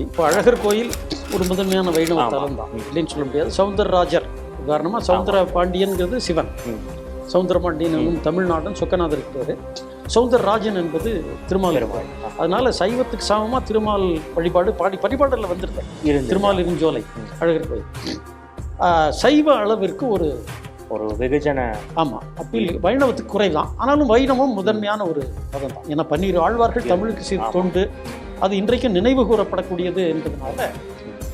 கேள்வி இப்போ அழகர் கோயில் ஒரு முதன்மையான வைணவ தலம் தான். இல்லைன்னு சொல்ல முடியாது. சவுந்தரராஜர் உதாரணமாக சவுந்தர பாண்டியன்கிறது சிவன். சவுந்தர பாண்டியன் தமிழ்நாடன் சொக்கநாதருக்கு பேர் சவுந்தரராஜன் என்பது திருமால் அதனால சைவத்துக்கு சமமாக திருமால் வழிபாடு பாடி பரிபாடலில் இருந்து திருமால் இருஞ்சோலை அழகர் கோயில். சைவ அளவிற்கு ஒரு ஒரு வெகுஜன ஆமாம் அப்பீல் வைணவத்துக்கு குறைதான். ஆனாலும் வைணவம் முதன்மையான ஒரு பதம் தான். ஏன்னா பன்னீர் ஆழ்வார்கள் தமிழுக்கு செய்த தொண்டு. அது இன்றைக்கும் நினைவு கூறப்படக்கூடியது என்பதனால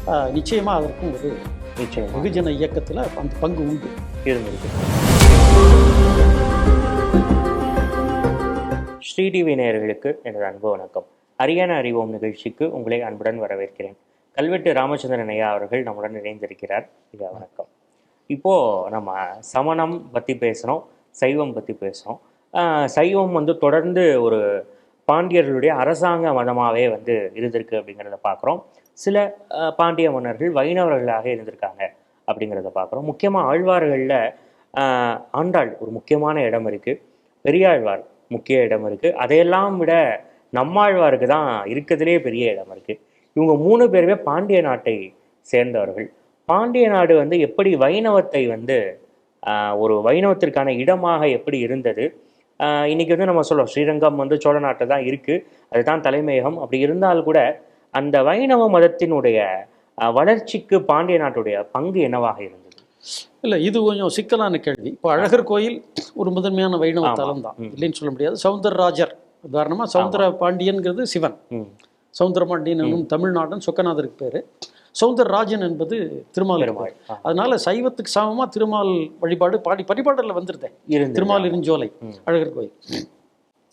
ஆஹ், நிச்சயமா அதற்கும் ஒரு நிச்சயம். வெகுஜன இயக்கத்தில் அந்த பங்கு உண்டு. இருந்திருக்கு. ஸ்ரீ டிவி நேயர்களுக்கு எனது அன்பு வணக்கம். அரியான அறிவோம் நிகழ்ச்சிக்கு உங்களை அன்புடன் வரவேற்கிறேன். கல்வெட்டு ராமச்சந்திரன் ஐயா அவர்கள் நம்முடன் இணைந்திருக்கிறார். ஐயா வணக்கம். இப்போ நம்ம சமணம் பற்றி பேசுகிறோம் சைவம் பற்றி பேசுகிறோம் சைவம் வந்து தொடர்ந்து ஒரு பாண்டியர்களுடைய அரசாங்க மதமாகவே வந்து இருந்திருக்கு அப்படிங்கிறத பார்க்குறோம் சில பாண்டிய மன்னர்கள் வைணவர்களாக இருந்திருக்காங்க அப்படிங்கிறத பார்க்குறோம் முக்கியமாக ஆழ்வார்களில் ஆண்டாள் ஒரு முக்கியமான இடம் இருக்குது பெரியாழ்வார் முக்கிய இடம் இருக்குது அதையெல்லாம் விட நம்மாழ்வாருக்கு தான் இருக்கிறதுலே பெரிய இடம் இருக்குது இவங்க மூணு பேருமே பாண்டிய நாட்டை சேர்ந்தவர்கள். பாண்டிய நாடு வந்து எப்படி வைணவத்தை வந்து ஆஹ், ஒரு வைணவத்திற்கான இடமாக எப்படி இருந்தது? இன்னைக்கு வந்து நம்ம சொல்றோம் ஸ்ரீரங்கம் வந்து சோழ நாட்டில் தான் இருக்குது அதுதான் தலைமையகம். அப்படி இருந்தால் கூட அந்த வைணவ மதத்தினுடைய வளர்ச்சிக்கு பாண்டிய நாட்டுடைய பங்கு என்னவாக இருந்தது? இல்லை இது கொஞ்சம் சிக்கலான கேள்வி. இப்போ அழகர் கோயில் ஒரு முதன்மையான வைணவ. தலம் தான். இல்லைன்னு சொல்ல முடியாது. சவுந்தரராஜர் உதாரணமாக சவுந்தர பாண்டியன்கிறது சிவன். சவுந்தர பாண்டியன் தமிழ்நாடன் சொக்கநாதருக்கு பேர். சவுந்தரராஜன் என்பது திருமால் அதனால சைவத்துக்கு சமமாக திருமால் வழிபாடு பாடி பரிபாடலில் வந்துருதேன் இருந்து திருமால் இருஞ்சோலை. அழகர் கோயில்.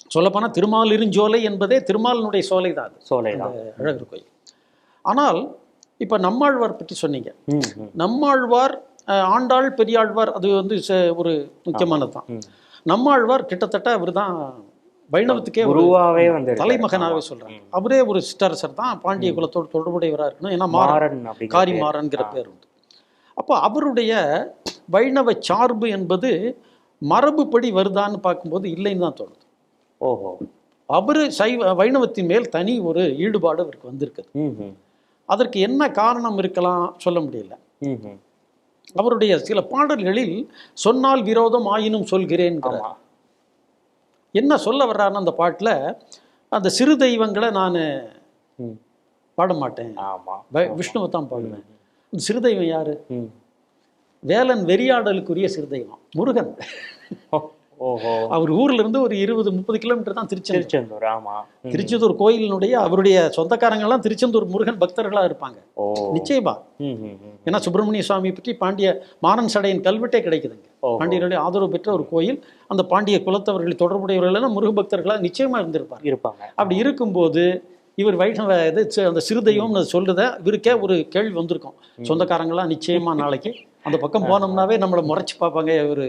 சொல்லப்போனால் திருமால் இருஞ்சோலை என்பதே திருமாலினுடைய சோலை தான் அது. சோலை தான் அழகர் கோயில். ஆனால் இப்போ நம்மாழ்வார் பற்றி சொன்னீங்க. நம்மாழ்வார் ஆண்டாள் பெரியாழ்வார் அது வந்து ச- ஒரு முக்கியமானது தான். நம்மாழ்வார் கிட்டத்தட்ட அவர் தான் வைணவத்துக்கே ஒரு குருவாவே வந்து தலைமகனாகவே சொல்றாங்க அவரே ஒரு சிற்றரசர் தான். பாண்டிய குலத்தோடு தொடர்புடையவராக இருக்கணும். ஏன்னா மாறன் மாறன் அப்படிங்கிற காரிமாறன்கிற பேர் உண்டு. அப்போ அவருடைய வைணவ சார்பு என்பது மரபுப்படி வருதான்னு பார்க்கும்போது இல்லைன்னு தான் தோணுது. ஓஹோ. அவர் சைவ வைணவத்தின் மேல் தனி ஒரு ஈடுபாடு அவருக்கு வந்திருக்குது. அதற்கு என்ன காரணம் இருக்கலாம் சொல்ல முடியல. அவருடைய சில பாடல்களில் சொன்னால் விரோதம் ஆயினும் சொல்கிறேன் என்ன சொல்ல வர்றாருன்னு அந்த பாட்டில் அந்த சிறு தெய்வங்களை நான் பாட மாட்டேன் ஆமா. வை- விஷ்ணுவை தான் பாடுவேன். சிறு தெய்வம் யாரு. வேலன் வெறியாடலுக்குரிய சிறு தெய்வம் முருகன். அவர் ஊர்ல இருந்து ஒரு இருபது முப்பது கிலோமீட்டர் தான் திருச்செந்தூர். திருச்செந்தூர் ஆமா. திருச்செந்தூர் கோயிலினுடைய அவருடைய சொந்தக்காரங்க எல்லாம் திருச்செந்தூர் முருகன் பக்தர்களா இருப்பாங்க. நிச்சயமா. ஏன்னா சுப்பிரமணிய சுவாமி பற்றி பாண்டிய மாறன் சடையின் கல்வெட்டே கிடைக்குதுங்க. ஓஹோ. பாண்டியர்களுடைய ஆதரவு பெற்ற ஒரு கோயில். அந்த பாண்டிய குலத்தவர்கள் தொடர்புடையவர்கள் எல்லாம் முருக பக்தர்களா நிச்சயமா இருந்திருப்பாங்க. இருப்பாங்க. அப்படி இருக்கும்போது இவர் வைஷ்ணவ இது அந்த சிறு தெய்வம்னு சொல்றத இவருக்கே ஒரு கேள்வி வந்திருக்கும். சொந்தக்காரங்களாம் நிச்சயமா நாளைக்கு அந்த பக்கம் போனோம்னாவே நம்மளை முறைச்சு பார்ப்பாங்க. ஒரு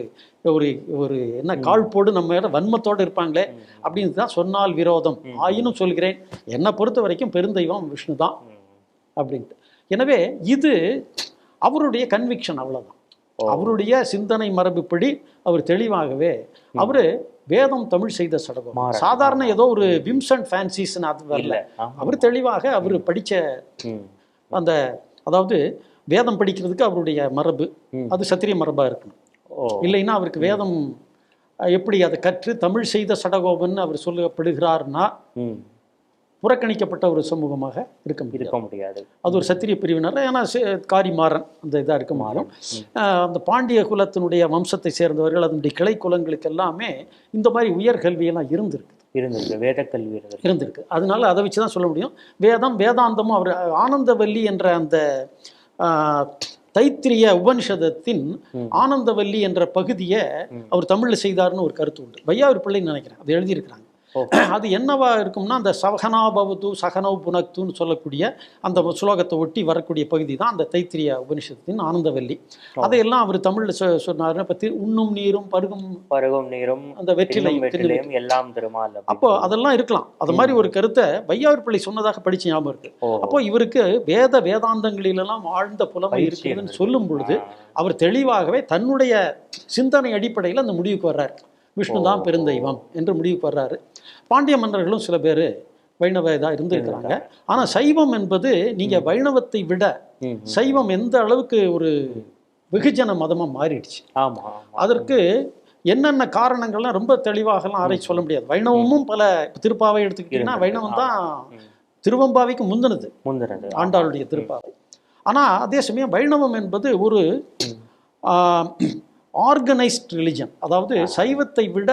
ஒரு ஒரு என்ன கால் போடு நம்ம வன்மத்தோட இருப்பாங்களே அப்படின்னு தான் சொன்னால் விரோதம். ஆயினும் சொல்கிறேன் என்னை பொறுத்த வரைக்கும் பெருந்தெய்வம் விஷ்ணு தான். அப்படின்ட்டு. எனவே இது அவருடைய கன்விக்ஷன் அவ்வளவுதான். ஓ. அவருடைய சிந்தனை மரபுப்படி அவர் தெளிவாகவே அவரு வேதம் தமிழ் செய்த சடகம். சாதாரண ஏதோ ஒரு விம்சன் ஃபேன்சிஸ்னு அது வரல. அவர் தெளிவாக அவர் படிச்ச ம், அந்த அதாவது வேதம் படிக்கிறதுக்கு அவருடைய மரபு. அது சத்திரிய மரபா இருக்கணும். இல்லைன்னா அவருக்கு வேதம் எப்படி அதை கற்று தமிழ் செய்த சடகோபன் அவர் சொல்லப்படுகிறார்னா. புறக்கணிக்கப்பட்ட ஒரு சமூகமாக இருக்க இருக்க முடியாது. அது ஒரு சத்திரிய பிரிவினர். ஏன்னா காரிமாறன் அந்த இதாக இருக்க அஹ், அந்த பாண்டிய குலத்தினுடைய வம்சத்தை சேர்ந்தவர்கள் அதனுடைய கிளை குலங்களுக்கு எல்லாமே இந்த மாதிரி உயர் கல்வியெல்லாம் இருந்திருக்கு. இருந்திருக்கு. வேத கல்வி இருந்திருக்கு. அதனால அதை வச்சு தான் சொல்ல முடியும். வேதம் வேதாந்தமும் அவர் ஆனந்தவல்லி என்ற அந்த தைத்திரிய உபனிஷதத்தின். ஆனந்தவல்லி என்ற பகுதியை. அவர் தமிழில் செய்தார்னு ஒரு கருத்து உண்டு வையாவர் பிள்ளைன்னு நினைக்கிறேன் அது எழுதியிருக்கிறாங்க. அது என்னவா இருக்கும்னா அந்த சவகனாபவது சகனவ் புனக்துன்னு சொல்லக்கூடிய அந்த ஸ்லோகத்தை ஒட்டி வரக்கூடிய பகுதி தான் அந்த தைத்திரிய உபனிஷத்தின் ஆனந்தவல்லி அதையெல்லாம் அவர் தமிழில் சொ சொன்னாருன்னா இப்போ உண்ணும் நீரும் பருகும் பருகும் நீரும் அந்த வெற்றிலையும் எல்லாம் திருமால். அப்போ அதெல்லாம் இருக்கலாம். அது மாதிரி ஒரு கருத்தை வையாவர் பிள்ளை சொன்னதாக படிச்சு ஞாபகம் இருக்கு. அப்போ இவருக்கு வேத வேதாந்தங்களிலெல்லாம் ஆழ்ந்த புலமை இருக்குதுன்னு. சொல்லும் பொழுது. அவர் தெளிவாகவே தன்னுடைய சிந்தனை அடிப்படையில் அந்த முடிவுக்கு வர்றாரு. விஷ்ணு தான் பெருந்தெய்வம் என்று முடிவுக்கு வர்றாரு. பாண்டிய மன்னர்களும் சில பேர் வைணவ இதாக இருந்திருக்கிறாங்க. ஆனால் சைவம் என்பது நீங்கள் வைணவத்தை விட. சைவம் எந்த அளவுக்கு ஒரு வெகுஜன மதமாக மாறிடுச்சு. ஆமா ஆமா. அதற்கு என்னென்ன காரணங்கள்லாம் ரொம்ப தெளிவாகலாம் ஆராய்ச்சி சொல்ல முடியாது. வைணவமும் பல திருப்பாவை எடுத்துக்கிட்டிங்கன்னா. வைணவம் தான். திருவம்பாவைக்கு முந்தினது. முந்தினது. ஆண்டாளுடைய திருப்பாவை. ஆனால் அதே சமயம் வைணவம் என்பது ஒரு ஆர்கனைஸ்ட் ரிலிஜன் அதாவது சைவத்தை விட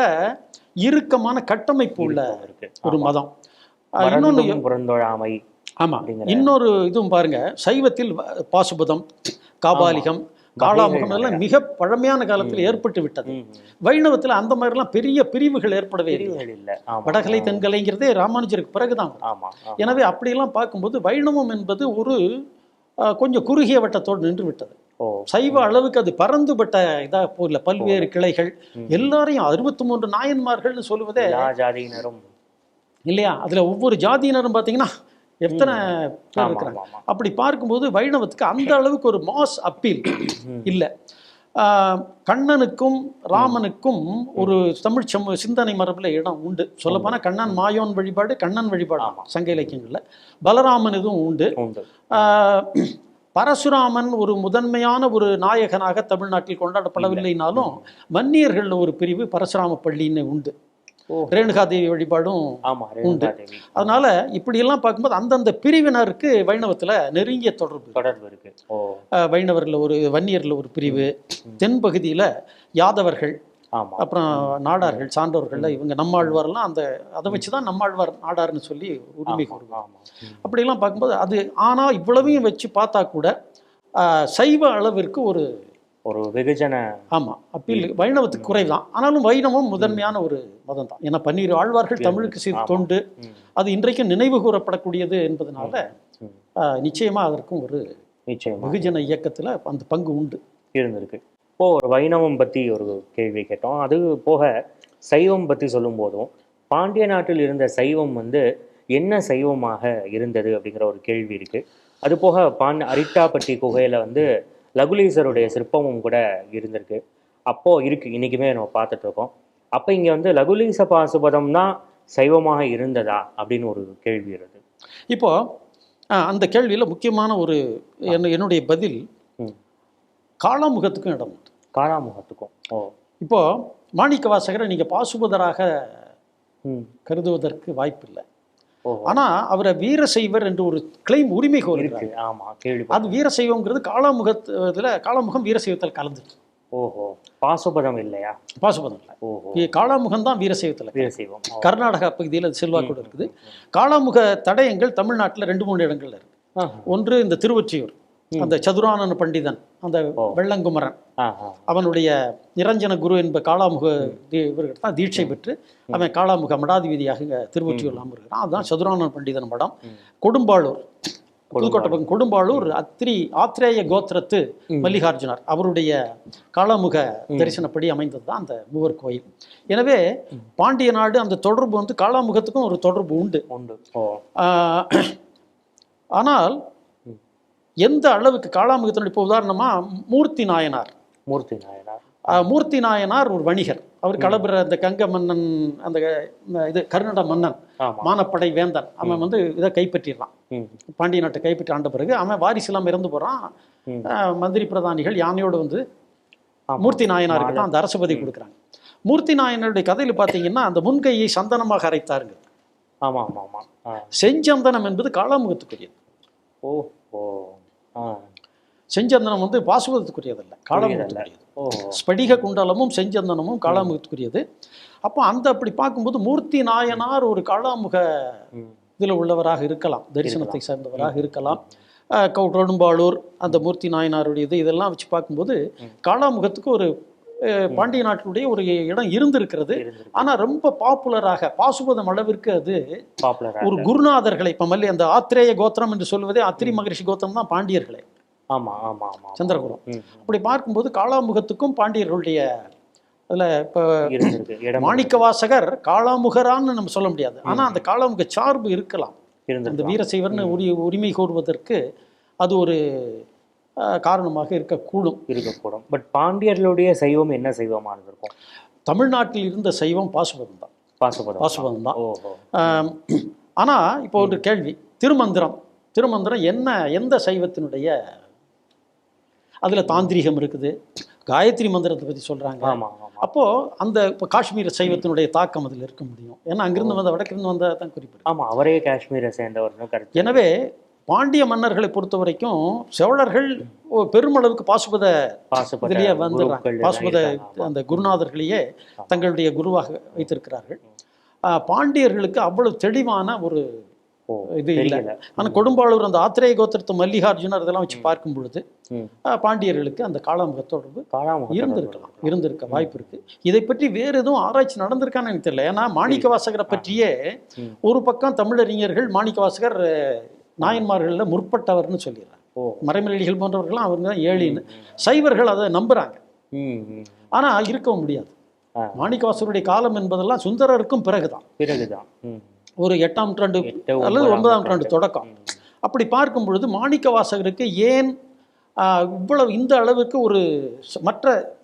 இறுக்கமான கட்டமைப்பு உள்ள இருக்கு. ஒரு மதம். ஆஹ் இன்னொன்னு மறந்தும் புறந்தொழாமை ஆமா. அப்படிங்கிற- இன்னொரு இதுவும் பாருங்க. சைவத்தில் பாசுபதம் காபாலிகம் காளாமுகம் எல்லாம் மிக பழமையான காலத்தில் ஏற்பட்டு விட்டது. வைணவத்தில் அந்த மாதிரிலாம் பெரிய பிரிவுகள் ஏற்படவே இல்லை. வடகலை தென்கலைங்கிறதே ராமானுஜருக்கு பிறகுதான். எனவே அப்படியெல்லாம் பார்க்கும்போது வைணவம் என்பது ஒரு கொஞ்சம் குறுகிய வட்டத்தோடு நின்று விட்டது. சைவ அளவுக்கு அது பறந்துபட்ட இதா போகல பல்வேறு கிளைகள். எல்லாரையும் அறுபத்தி மூன்று நாயன்மார்கள்னு சொல்லுவதே ஜாதியினரும். இல்லையா? அதுல ஒவ்வொரு ஜாதியினரும் பார்த்தீங்கன்னா எத்தனை பேர் இருக்கிறாங்க? அப்படி பார்க்கும்போது வைணவத்துக்கு அந்த அளவுக்கு ஒரு மாஸ் அப்பீல் இல்லை. கண்ணனுக்கும் ராமனுக்கும் ஒரு தமிழ் சமூக சிந்தனை மரபில் இடம் உண்டு. சொல்லப்போனால் கண்ணன் மாயோன் வழிபாடு கண்ணன் வழிபாடு. சங்க இலக்கியங்களில். பலராமன் இதுவும் உண்டு. உண்டு. ஆஹ் பரசுராமன் ஒரு முதன்மையான ஒரு நாயகனாக தமிழ்நாட்டில் கொண்டாடப்படவில்லைனாலும் வன்னியர்கள் ஒரு பிரிவு பரசுராம பள்ளின்னு உண்டு. ஓ. ரேணுகாதேவி வழிபாடும் ஆமா ரேணுகா தேவி அதனால இப்படியெல்லாம் பார்க்கும்போது அந்தந்த பிரிவினருக்கு வைணவத்துல நெருங்கிய தொடர்பு. தொடர்பு இருக்கு. வைணவர்ல ஒரு வன்னியர்ல ஒரு பிரிவு. தென்பகுதியில யாதவர்கள் அப்புறம் நாடார்கள் சான்றோர்கள்ல இவங்க நம்மாழ்வார்லாம் அந்த அதை வச்சு தான் நம்மாழ்வார் நாடார்னு சொல்லி உரிமை கூறுவாங்க. அப்படிலாம் பார்க்கும்போது அது ஆனா இவ்வளவையும் வச்சு பார்த்தா கூட சைவ அளவிற்கு ஒரு ஒரு வெகுஜன ஆமா அப்பீல் வைணவத்துக்கு குறைவுதான். ஆனாலும் வைணவம் முதன்மையான ஒரு மதம் தான் ஏன்னா பன்னீர் ஆழ்வார்கள் தமிழுக்கு செய்த தொண்டு. அது இன்றைக்கும் நினைவு கூறப்படக்கூடியது என்பதனால நிச்சயமா அதற்கும் ஒரு நிச்சயமா. வெகுஜன இயக்கத்துல அந்த பங்கு உண்டு. இருந்திருக்கு. இப்போ ஒரு வைணவம் பத்தி ஒரு கேள்வி கேட்டோம். அது போக சைவம் பத்தி சொல்லும் போதும் பாண்டிய நாட்டில் இருந்த சைவம் வந்து என்ன சைவமாக இருந்தது அப்படிங்கிற ஒரு கேள்வி இருக்கு. அது போக பான் அரிட்டாப்பட்டி குகையில வந்து லகுலீசருடைய சிற்பமும் கூட இருந்திருக்கு. அப்போ இருக்கு இன்னைக்குமே நம்ம பார்த்துட்டு இருக்கோம். அப்போ இங்க வந்து லகுலீச பாசுபதம் தான் சைவமாக இருந்ததா அப்படின்னு ஒரு கேள்வி வருது இப்போ அந்த கேள்வியில முக்கியமான ஒரு என்ன- என்னுடைய பதில். காளாமுகத்துக்கும் இடம் உண்டு. காளாமுகத்துக்கும் ஓ. இப்போ மாணிக்க வாசகரை நீங்க பாசுபதராக ம். கருதுவதற்கு வாய்ப்பில்லை. ஓ ஆனா அவரை வீரசைவர் என்று ஒரு கிளைம் உரிமை இருக்கு. கோருகிறார் ஆமா கேள்வி அது வீரசைவங்கிறது காளாமுகத்துல காளாமுகம் வீரசைவத்தில் கலந்து ஓஹோ. பாசுபதம் இல்லையா? பாசுபதம் இல்லை. ஓஹோ. காளாமுகம் தான் வீரசைவத்தில் வீரசைவம். கர்நாடகா பகுதியில் அது செல்வாக்கோடு இருக்குது. காளாமுக தடயங்கள் தமிழ்நாட்டில் ரெண்டு மூணு இடங்கள்ல இருக்கு. ஒன்று இந்த திருவொற்றியூர். அந்த சதுரானன பண்டிதன் அந்த வெள்ளங்குமரன். அவனுடைய நிரஞ்சன குரு என்ப காளாமுக இவர்கிட்ட தான் தீட்சை பெற்று அவன் காளாமுக மடாதிபதியாக இங்க திருவொற்றியூர்ல அமர்கிறான் அதுதான் சதுரானன பண்டிதன் மடம் கொடும்பாளூர் புதுக்கோட்டை பக்கம் கொடும்பாளூர் அத்திரி ஆத்ரேய கோத்திரத்து மல்லிகார்ஜுனர். அவருடைய காளாமுக தரிசனப்படி அமைந்தது தான் அந்த மூவர் கோயில். எனவே பாண்டிய நாடு அந்த தொடர்பு வந்து காளாமுகத்துக்கும் ஒரு தொடர்பு உண்டு. உண்டு. ஆனால் எந்த அளவுக்கு காளாமுகத்தினுடைய இப்போ உதாரணமா மூர்த்தி நாயனார். மூர்த்தி நாயனார். மூர்த்தி நாயனார் ஒரு வணிகர். அவர் களபிர அந்த கங்க மன்னன் அந்த இது கர்நாடக மன்னன் மானப்படை வேந்தன் அவன் வந்து இதை கைப்பற்றிடுறான். ம். பாண்டிய நாட்டை கைப்பற்றி ஆண்ட பிறகு அவன் வாரிசு இல்லாமல் இறந்து. ஆஹ், மந்திரி பிரதானிகள் யானையோடு வந்து. மூர்த்தி நாயனாருக்கு தான் அந்த அரசு பதவி கொடுக்குறாங்க. மூர்த்தி நாயனருடைய கதையில் பார்த்தீங்கன்னா அந்த முன்கையை சந்தனமாக அரைத்தாருங்க. ஆமா ஆமா ஆமா. ஆ. செஞ்சந்தனம் என்பது காளாமுகத்துக்குரியது. ஓ. செஞ்சந்தனம் வந்து பாசுபதத்துக்குரியதல்ல காளாமுகத்துக்குரியது ஓ ஸ்படிக குண்டலமும் செஞ்சந்தனமும் காளாமுகத்துக்குரியது அப்போ அந்த அப்படி பார்க்கும்போது மூர்த்தி நாயனார் ஒரு காளாமுக ம். இதில் உள்ளவராக இருக்கலாம் தரிசனத்தை சார்ந்தவராக இருக்கலாம். அஹ் கவு- கொடும்பாளூர் அந்த மூர்த்தி நாயனாருடைய இது இதெல்லாம் வச்சு பார்க்கும்போது காளாமுகத்துக்கு ஒரு பாண்டிய நாட்டினுடைய ஒரு இடம் இருந்திருக்கிறது. இருந்திருக்கு. ஆனா ரொம்ப பாப்புலராக பாசுபதம் அளவிற்கு அது ஒரு குருநாதர்களை இப்போ மல்லி அந்த ஆத்திரேய கோத்திரம் என்று சொல்வதே அத்திரி மகரிஷி கோத்திரம் தான் பாண்டியர்களே. ஆமா ஆமா ஆமா சந்திரகுலம். அப்படி பார்க்கும்போது காளாமுகத்துக்கும் பாண்டியர்களுடைய அதில் இப்போ மாணிக்க வாசகர் காளாமுகரான்னு நம்ம சொல்ல முடியாது. ஆனா அந்த காளாமுக சார்பு இருக்கலாம். அந்த இருந்திருக்கு வீரசைவர்னு உரி உரிமை கோருவதற்கு அது ஒரு காரணமாக இருக்கக்கூடும். இருக்கக்கூடும். பட் பாண்டியர்களுடைய சைவம் என்ன சைவமா இருந்திருக்கும் தமிழ்நாட்டில் இருந்த சைவம் பாசுபதம் தான். பாசுபதம் பாசுபதம் தான். ஓஹோ. ஆம், ஆனா இப்போ ஒரு கேள்வி. திருமந்திரம். திருமந்திரம் என்ன எந்த சைவத்தினுடைய அதுல தாந்திரீகம் இருக்குது? காயத்ரி மந்திரத்தை பத்தி சொல்றாங்க. ஆமா ஆமா அப்போ அந்த இப்போ காஷ்மீர சைவத்தினுடைய தாக்கம் அதில் இருக்க முடியும். ஏன்னா அங்கிருந்து வந்த வடக்கிருந்து வந்தா தான் குறிப்பிடும் ஆமா அவரே காஷ்மீரை சேர்ந்தவர்னு கருத்து. எனவே பாண்டிய மன்னர்களை பொறுத்த வரைக்கும் சோழர்கள் ஓ- பெருமளவுக்கு பாசுபத பாசுபத இதுலயே வந்துடுறாங்க. குருக்கள் பாசுபத. அந்த குருநாதர்களையே தங்களுடைய குருவாக வைத்திருக்கிறார்கள். பாண்டியர்களுக்கு அவ்வளவு தெளிவான ஒரு இது இல்லை. தெரியல. ஆனா கொடும்பாளூர் அந்த ஆத்திரேய கோத்திரத்து மல்லிகார்ஜுனர் இதெல்லாம் வச்சு பார்க்கும் பொழுது பாண்டியர்களுக்கு அந்த காளாமுக தொடர்பு இருந்திருக்கலாம். இருந்திருக்க வாய்ப்பு இருக்கு. இதை பற்றி வேற எதுவும் ஆராய்ச்சி நடந்திருக்கான்னு எனக்கு தெரியல. ஏன்னா மாணிக்க வாசகரை பற்றியே. ஒரு பக்கம் தமிழறிஞர்கள் மாணிக்க வாசகர் நாயன்மார்கள்ல முற்பட்டவர்னு சொல்லிடுறாங்க. ஓ. மறைமலைகள் போன்றவர்கள்லாம் அவங்க தான் ஏழின்னு. சைவர்கள் அதை நம்புறாங்க. ம் ம். ஆனா இருக்கவும் முடியாது. ஆ. மாணிக்க வாசகருடைய காலம் என்பதெல்லாம் சுந்தரருக்கும் பிறகுதான். பிறகுதான். ஒரு எட்டாம் நூற்றாண்டு அல்லது ஒன்பதாம் நூற்றாண்டு தொடக்கம். அப்படி பார்க்கும் பொழுது மாணிக்க வாசகருக்கு ஏன் இவ்வளவு இந்த அளவுக்கு ஒரு மற்ற.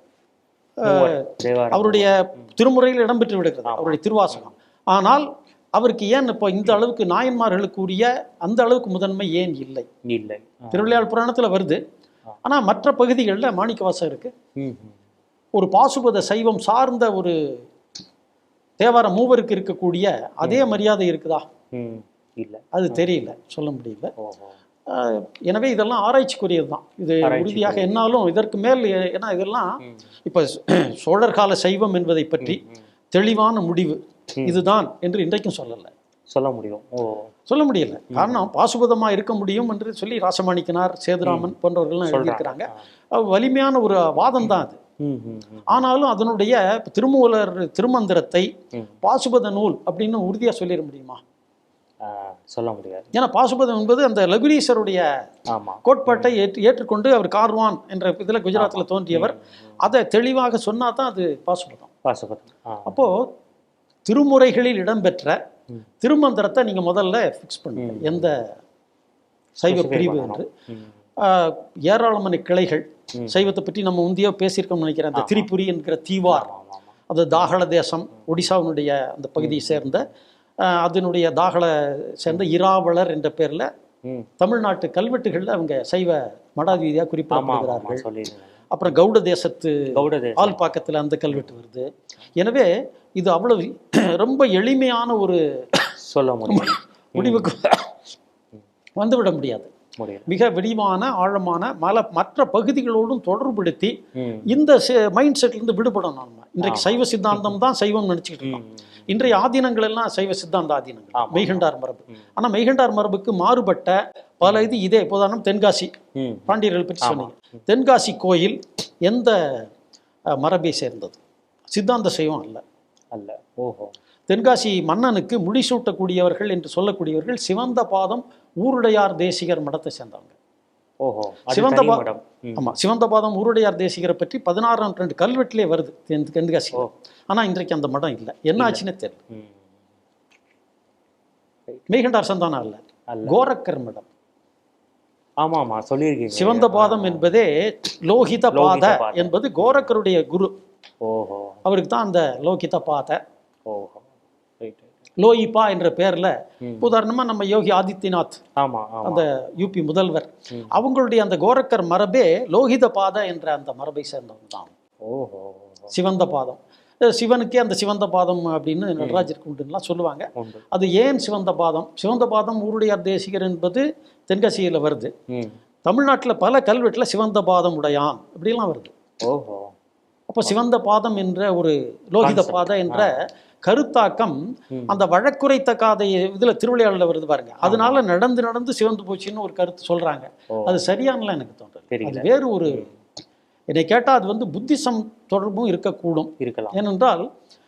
அவருடைய திருமுறையில் இடம்பெற்று விடுகிறது அவருடைய திருவாசகம். ஆனால் அவருக்கு ஏன் இப்போ இந்த அளவுக்கு நாயன்மார்களுக்கு உரிய அந்த அளவுக்கு முதன்மை ஏன் இல்லை இல்லை ஆ. திருவிளையாடல் புராணத்துல வருது ஆனா மற்ற பகுதிகளில் மாணிக்க வாசகருக்கு ம், ம். ஒரு பாசுபத சைவம் சார்ந்த ஒரு தேவார மூவருக்கு இருக்கக்கூடிய அதே மரியாதை இருக்குதா. இல்லை அது தெரியல சொல்ல முடியல எனவே இதெல்லாம் ஆராய்ச்சிக்குரியது தான் இது. உறுதியாக என்னாலும் இதற்கு மேல் ஏன்னா இதெல்லாம். இப்போ சோழர் கால சைவம் என்பதை பற்றி. தெளிவான முடிவு. இதுதான் என்று இன்றைக்கும் சொல்லலை. சொல்ல முடியும். சொல்ல முடியல. காரணம் பாசுபதமா இருக்க முடியும் என்று சொல்லி ராசமாணிக்கனார் சேதுராமன் போன்றவர்கள்லாம் எழுதியிருக்கிறாங்க. வலிமையான ஒரு வாதம் தான் அது. ஆனாலும் அதனுடைய திருமூலர் திருமந்திரத்தை. பாசுபத நூல் அப்படின்னு உறுதியா சொல்லிட முடியுமா? சொல்ல முடியாது. ஏன்னா பாசுபதம் என்பது அந்த ஆமா. கோட்பாட்டை ஏற்று ஏற்றுக்கொண்டு அவர் கார்வான் என்ற இதில் குஜராத்தில் தோன்றியவர். அதை தெளிவாக சொன்னா தான் அது பாசுபதம். பாசுபதம். ஆ. அப்போ திருமுறைகளில் இடம்பெற்ற. திருமந்திரத்தை நீங்க முதல்ல ஃபிக்ஸ் பண்ணுங்க. எந்த சைவ பிரிவு. என்று. ஏராளமான கிளைகள். சைவத்தை பற்றி நம்ம முந்தைய பேசியிருக்கோம்னு நினைக்கிறேன். அந்த. திரிபுரி என்கிற தீவார். அது தாகல தேசம் ஒடிசாவினுடைய அந்த பகுதியை சேர்ந்த அதனுடைய தாகல சேர்ந்த இராவலர் என்ற பேர்ல. தமிழ்நாட்டு கல்வெட்டுகள்ல அவங்க சைவ மடாதீதியாக குறிப்பிடப்படுகிறார்கள். அப்புறம் கவுட தேசத்து கௌடதே ஆல்பாக்கத்தில் அந்த கல்வெட்டு வருது. எனவே இது அவ்வளவு ரொம்ப எளிமையான ஒரு சொல்ல முடியும். முடிவுக்கு வந்துவிட முடியாது. மிக விரிவான ஆழமான மல மற்ற பகுதிகளோடும் தொடர்புபடுத்தி. இந்த மைண்ட் செட்லேருந்து விடுபடணும் நம்ம இன்றைக்கு சைவ சித்தாந்தம் தான் சைவம் நினச்சிக்கிட்டு. இருக்கோம். இன்றைய ஆதீனங்கள் எல்லாம் சைவ சித்தாந்த ஆதீனங்கள். மெய்கண்டார் மரபு. ஆனா மெய்கண்டார் மரபுக்கு மாறுபட்ட பல இது இதே. உதாரணம் தென்காசி. பாண்டியர்கள் பற்றி. சொன்னீங்க. தென்காசி கோயில் எந்த மரபை சேர்ந்தது? சித்தாந்த சைவம் அல்ல. அல்ல. ஓஹோ. தென்காசி மன்னனுக்கு முடிசூட்டக்கூடியவர்கள் என்று சொல்லக்கூடியவர்கள் சிவந்த பாதம் ஊருடையார் தேசிகர் மடத்தை சேர்ந்தவங்க. ஓஹோ சிவந்த தனி பா- மடம். ம். ஆமா சிவந்த பாதம் ஊருடையார் தேசிகரை பற்றி பதினாறாம் நூற்றாண்டு கல்வெட்டிலே வருது தென்- தென்காசி இன்றைக்கு அந்த மடம் இல்லை. என்ன ஆச்சுன்னு தெரியல. மெய்கண்டார் சந்தானம் அல்ல. கோரக்கர் மடம். ஆமா ஆமா சொல்லியிருக்கீங்க. சிவந்த பாதம் என்பதே லோகித பாத. என்பது கோரக்கருடைய குரு. ஓஹோ. அவருக்கு தான் அந்த லோகித பாத ஓஹோ. லோயிப்பா என்ற பேர்ல ம். உதாரணமா நம்ம யோகி ஆதித்யநாத் ஆமா ஆமா. அந்த யூபி முதல்வர். அவங்களுடைய அந்த கோரக்கர் மரபே லோகித பாத என்ற அந்த மரபை சேர்ந்தவங்க தான். ஓஹோ. சிவந்த பாதம். சிவனுக்கே அந்த சிவந்த பாதம் அப்படின்னு நடராஜருக்கு உண்டுலாம் சொல்லுவாங்க. அது ஏன் சிவந்த பாதம்? சிவந்த பாதம் ஊருடையார் தேசிகர் என்பது தென்காசியில் வருது. தமிழ்நாட்டில் பல கல்வெட்டில் சிவந்த பாதம் உடையான் இப்படிலாம் வருது. ஓஹோ. அப்போ சிவந்த பாதம் என்ற ஒரு லோகித. பாத என்ற கருத்தாக்கம். அந்த வழக்குரைத்த காதை இதுல திருவிளையாடல வருது பாருங்க. அதனால நடந்து நடந்து சிவந்து போச்சுன்னு ஒரு கருத்து சொல்றாங்க. அது சரியானலாம் எனக்கு. அது வேறு ஒரு என்னை கேட்டா அது வந்து புத்திசம் தொடர்பும் இருக்கக்கூடும். இருக்கலாம். ஏனென்றால்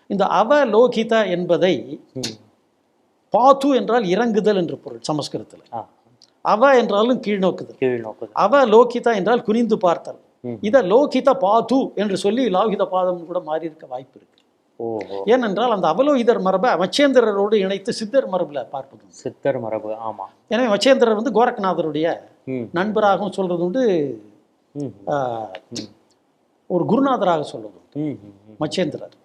இந்த அவலோகித என்பதை பாத்து என்றால் இறங்குதல் என்று பொருள் சமஸ்கிருதத்தில். அவ என்றாலும் கீழ்நோக்குதல். கீழ் நோக்குது அவலோகிதா என்றால் குனிந்து பார்த்தல். இதை லோகித பாது என்று சொல்லி லௌகித பாதம் கூட மாறி இருக்க வாய்ப்பு இருக்கு. ஏனென்றால் அந்த அவலோகிதர் மரபை மச்சேந்திரரோடு இணைத்து சித்தர் மரபில் பார்ப்பது. சித்தர் மரபு ஆமா. எனவே மச்சேந்திரர் வந்து கோரக்நாதருடைய நண்பராகவும் சொல்றது உண்டு ஒரு குருநாதராக சொல்வது உண்டு மச்சேந்திரர்.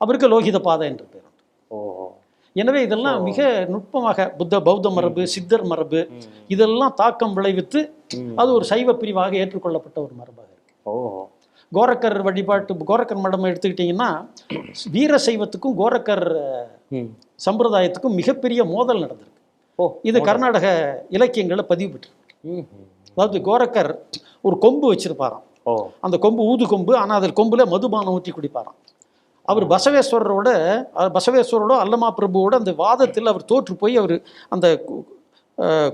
அவருக்கு லோகித பாதை என்று பேர் எனவே இதெல்லாம். மிக நுட்பமாக புத்த பௌத்த மரபு சித்தர் மரபு. இதெல்லாம் தாக்கம் விளைவித்து. அது ஒரு சைவ பிரிவாக ஏற்றுக்கொள்ளப்பட்ட ஒரு மரபாக இருக்கு. ஓ கோரக்கர் வழிபாட்டு கோரக்கர் மடம் எடுத்துக்கிட்டிங்கன்னா வீர சைவத்துக்கும் கோரக்கர். சம்பிரதாயத்துக்கும் மிகப்பெரிய மோதல் நடந்திருக்கு. ஓ இது கர்நாடக இலக்கியங்களை பதிவு பெற்று ம். அதாவது கோரக்கர் ஒரு கொம்பு வச்சிருப்பாராம். ஓ. அந்த கொம்பு ஊது கொம்பு ஆனால் அதில் கொம்புல மதுபானம் ஊற்றி குடிப்பாராம். அவர் பசவேஸ்வரரோட அஹ், பசவேஸ்வரரோட அல்லமா பிரபுவோட அந்த வாதத்தில் அவர் தோற்று போய் அவர் அந்த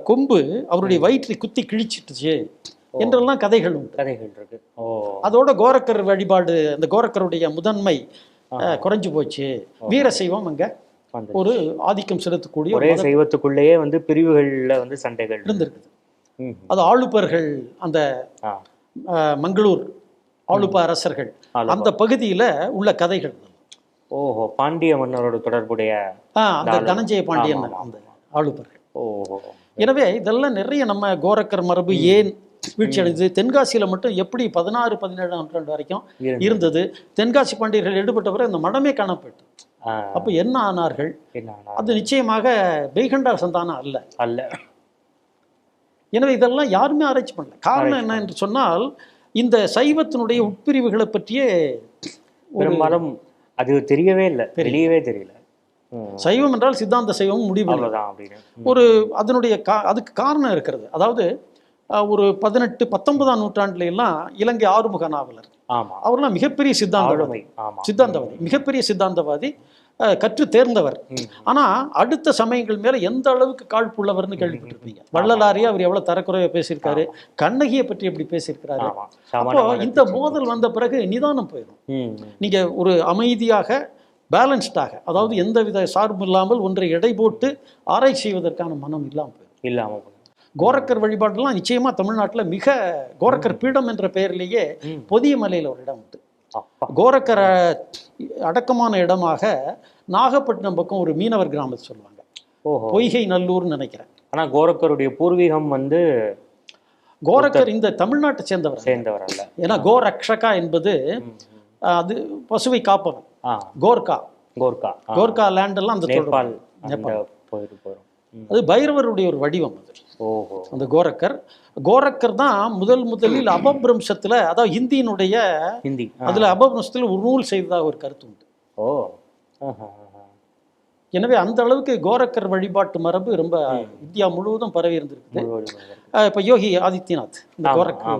கொம்பு அவருடைய வயிற்றை குத்தி கிழிச்சிட்டுச்சு. என்றெல்லாம் கதைகள் உண்டு. கதைகள் இருக்கு. அதோட கோரக்கர் வழிபாடு அந்த கோரக்கருடைய முதன்மை குறைஞ்சு போச்சு. வீரசைவம் அங்க வந்து ஒரு ஆதிக்கம் செலுத்தக்கூடிய ஒரு சைவத்துக்குள்ளேயே வந்து பிரிவுகள்ல வந்து சண்டைகள் இருந்திருக்குது. அது ஆளுப்பர்கள் அந்த மங்களூர் ஆளுப்ப அரசர்கள். அந்த பகுதியில உள்ள கதைகள். ஓஹோ பாண்டிய மன்னரோட தொடர்புடைய அந்த. தனஞ்சய பாண்டியன். அந்த ஆளுப்பர்கள். ஓஹோ. எனவே இதெல்லாம் நிறைய நம்ம கோரக்கர் மரபு ஏன் வீழ்ச்சி அடைந்தது. தென்காசியில மட்டும் எப்படி பதினாறு பதினேழாம் நூற்றாண்டு வரைக்கும் இருந்து. இருந்தது? தென்காசி பாண்டியர்கள் எடுபட்ட பிறகு அந்த மடமே காணப்பட்டு. அப்போ என்ன ஆனார்கள்? அது நிச்சயமாக பெய்கண்டா சந்தானம் அல்ல. அல்ல. எனவே இதெல்லாம் யாருமே ஆராய்ச்சி பண்ணல. காரணம் என்ன என்று சொன்னால் இந்த சைவத்தினுடைய உட்பிரிவுகளை பற்றியே ஒரு பெரும்பாலும் அது தெரியவே இல்லை. தெரியவே தெரியல. சைவம் என்றால் சித்தாந்த சைவம் முடிவு. ஒரு அதனுடைய கா அதுக்கு காரணம் இருக்கிறது. அதாவது ஒரு பதினெட்டு பத்தொன்பதாம் நூற்றாண்டுல எல்லாம் இலங்கை ஆறுமுக நாவலர். அவர்லாம் மிகப்பெரிய சித்தாந்தவாதி. சித்தாந்தவாதி மிகப்பெரிய சித்தாந்தவாதி கற்று தேர்ந்தவர். ஆனா அடுத்த சமயங்கள் மேல எந்த அளவுக்கு காழ்ப்புள்ளவர்னு கேள்விப்பட்டிருப்பீங்க? வள்ளலாரியா அவர் எவ்வளவு தரக்குறையா பேசியிருக்காரு? கண்ணகியை பற்றி எப்படி பேசியிருக்கிறாரு? அப்போ இந்த மோதல் வந்த பிறகு நிதானம் போயிடும். நீங்க ஒரு அமைதியாக பேலன்ஸ்டாக அதாவது எந்தவித சார்பும் இல்லாமல் ஒன்றை எடை போட்டு ஆராய்ச்சி செய்வதற்கான மனம் இல்லாமல் போயிடும். இல்லாம போகுது. கோரக்கர் வழிபாடுலாம் நிச்சயமா தமிழ்நாட்டுல மிக கோரக்கர் பீடம் என்ற பெயரிலேயே. பொதிய மலையில ஒரு இடம் உண்டு. கோரக்கர அடக்கமான இடமாக நாகப்பட்டினம் பக்கம் ஒரு மீனவர் கிராமத்தை சொல்லுவாங்க. பொய்கை நல்லூர்னு நினைக்கிறேன். ஆனா கோரக்கருடைய பூர்வீகம் வந்து கோரக்கர் இந்த தமிழ்நாட்டை சேர்ந்தவர். சேர்ந்தவர் அல்ல. ஏன்னா கோரக்ஷகா என்பது அது பசுவை காப்பவன் கோர்கா. கோர்க்கா ஆ. கோர்கா லேண்ட் எல்லாம் அந்த நேபாள். போயிட்டு போயிடும் ம். அது பைரவருடைய ஒரு வடிவம் அது. ஓஹோ. அந்த கோரக்கர். கோரக்கர் தான் முதல் முதலில் அபபிரம்சத்துல அதாவது ஹிந்தியினுடைய ஹிந்தி. அதுல அபபிரம்சத்தில் ஒரு நூல் செய்ததாக ஒரு கருத்து உண்டு. ஓ. எனவே அந்த அளவுக்கு கோரக்கர் வழிபாட்டு மரபு ரொம்ப இந்தியா முழுவதும் பரவி இருந்திருக்குது. இப்ப யோகி ஆதித்யநாத் இந்த கோரக்கர்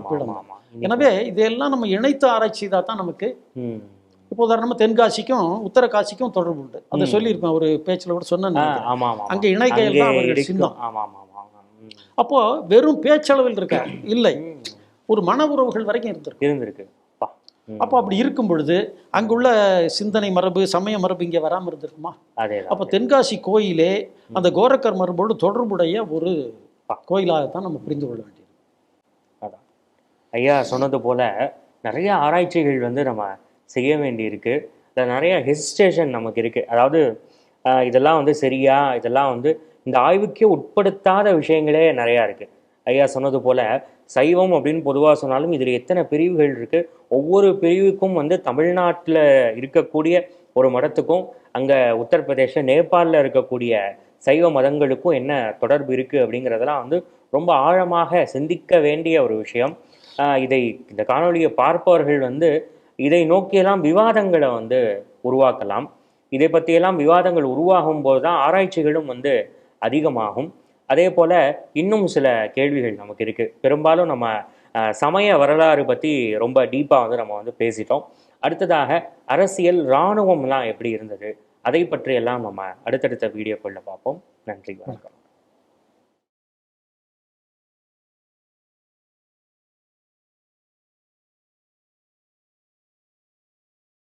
எனவே இதெல்லாம் நம்ம இணைத்து ஆராய்ச்சி தான் நமக்கு. இப்போ உதாரணமா தென்காசிக்கும் உத்தரகாசிக்கும் தொடர்பு உண்டு அதை. சொல்லியிருப்பேன் ஒரு பேச்சுல கூட சொன்னேன். அங்க இணைக்கையில் தான் அவர்கள். சின்னம். அப்போ வெறும் பேச்சளவில் இருக்க இல்லை. ஒரு மன உறவுகள் வரைக்கும் இருந்திருக்கு இருந்திருக்கு அப்பா. அப்படி இருக்கும் பொழுது அங்குள்ள சிந்தனை மரபு சமய மரபு இங்கே வராமல் இருந்திருக்குமா. அப்போ தென்காசி கோயிலே அந்த கோரக்கர் மரபோடு தொடர்புடைய ஒரு கோயிலாகத்தான் நம்ம புரிந்து கொள்ள வேண்டியது அதான். ஐயா சொன்னது போல நிறைய ஆராய்ச்சிகள் வந்து நம்ம செய்ய வேண்டியிருக்கு. இதில் நிறைய ஹெசிடேஷன் நமக்கு இருக்குது அதாவது இதெல்லாம் வந்து சரியா? இதெல்லாம் வந்து இந்த ஆய்வுக்கே உட்படுத்தாத விஷயங்களே நிறையா இருக்குது ஐயா சொன்னது போல் சைவம் அப்படின்னு பொதுவாக சொன்னாலும் இதில் எத்தனை பிரிவுகள் இருக்குது ஒவ்வொரு பிரிவுக்கும் வந்து தமிழ்நாட்டில் இருக்கக்கூடிய ஒரு மடத்துக்கும் அங்கே உத்தரப்பிரதேச நேபாளில் இருக்கக்கூடிய சைவ மதங்களுக்கும் என்ன தொடர்பு இருக்குது அப்படிங்கிறதெல்லாம் வந்து ரொம்ப ஆழமாக சிந்திக்க வேண்டிய ஒரு விஷயம். இதை இந்த காணொளியை பார்ப்பவர்கள் வந்து இதை நோக்கியெல்லாம் விவாதங்களை வந்து உருவாக்கலாம். இதை பற்றியெல்லாம் விவாதங்கள் உருவாகும் போது தான் ஆராய்ச்சிகளும் வந்து அதிகமாகும். அதே போல இன்னும் சில கேள்விகள் நமக்கு இருக்கு. பெரும்பாலும் நம்ம சமய வரலாறு பற்றி ரொம்ப டீப்பாக வந்து நம்ம வந்து பேசிட்டோம். அடுத்ததாக அரசியல் இராணுவம்லாம் எப்படி இருந்தது? அதை பற்றியெல்லாம் நம்ம அடுத்தடுத்த வீடியோக்களில் பார்ப்போம். நன்றி வணக்கம்.